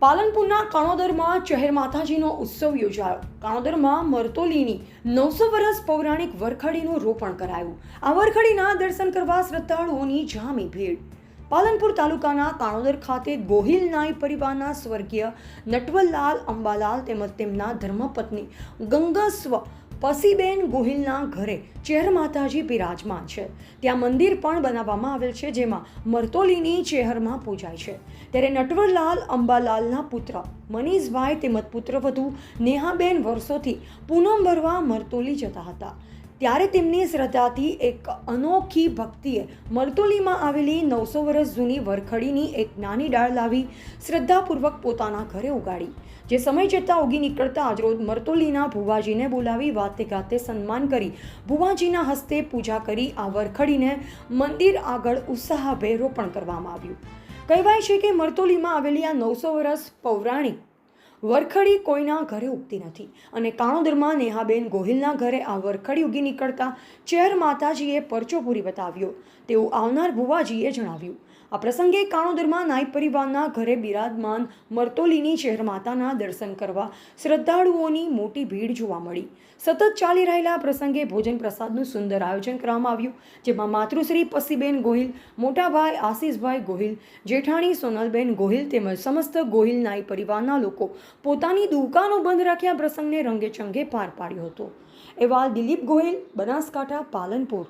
પાલનપુરના કાણોદરમાં ચહેર માતાજીનો ઉત્સવ યોજાયો. કાણોદરમાં મરતોલીની નવસો વર્ષ પૌરાણિક વરખડીનું રોપણ કરાયું. આ વરખડીના દર્શન કરવા શ્રદ્ધાળુઓની જામી ભીડ. પાલનપુર તાલુકાના કાણોદર ખાતે ગોહિલ નાઈ પરિવારના સ્વર્ગીય નટવરલાલ અંબાલાલ તેમજ તેમના ધર્મપત્ની ગંગસ્વ પસીબેન ગોહિલના ઘરે ચેર માતાજી બિરાજમાન છે. ત્યાં મંદિર પણ બનાવવામાં આવેલ છે, જેમાં મરતોલીની ચેહરમાં પૂજાય છે. ત્યારે નટવરલાલ અંબાલાલના પુત્ર મનીષભાઈ તેમજ પુત્રવધુ નેહાબેન વર્ષોથી પૂનમ ભરવા મરતોલી જતા હતા. ત્યારે તેમની શ્રદ્ધાથી એક અનોખી ભક્તિએ મરતોલીમાં આવેલી નવસો વર્ષ જૂની વરખડીની એક નાની ડાળ લાવી શ્રદ્ધાપૂર્વક પોતાના ઘરે ઉગાડી. જે સમય જતાં ઉગી નીકળતા આજરોજ મરતોલીના ભુવાજીને બોલાવી વાતે ગાતે સન્માન કરી, ભુવાજીના હસ્તે પૂજા કરી, આ વરખડીને મંદિર આગળ ઉત્સાહભેર રોપણ કરવામાં આવ્યું. કહેવાય છે કે મરતોલીમાં આવેલી આ નવસો વર્ષ પૌરાણિક વરખડી કોઈના ઘરે ઉગતી નથી. અને કાણોદરમાં નેહાબેન ગોહિલના ઘરે આ વરખડી ઉગી નીકળતા ચેર માતાજીએ પરચો પૂરી બતાવ્યો. તેવું આવનાર ભુવાજીએ જણાવ્યું આ પ્રસંગે કાણોદરમાં નાઈ પરિવારના ઘરે બિરાજમાન મરતોલીની શહેરમાતાના દર્શન કરવા શ્રદ્ધાળુઓની મોટી ભીડ જોવા મળી. સતત ચાલી રહેલા પ્રસંગે ભોજન પ્રસાદનું સુંદર આયોજન કરવામાં આવ્યું, જેમાં માતૃશ્રી પસીબેન ગોહિલ, મોટાભાઈ આશીષભાઈ ગોહિલ, જેઠાણી સોનલબેન ગોહિલ તેમજ સમસ્ત ગોહિલ નાઈ પરિવારના લોકો પોતાની દુકાનો બંધ રાખ્યા પ્રસંગને રંગેચંગે પાર પાડ્યો હતો. એવા દિલીપ ગોહિલ, બનાસકાંઠા, પાલનપુર.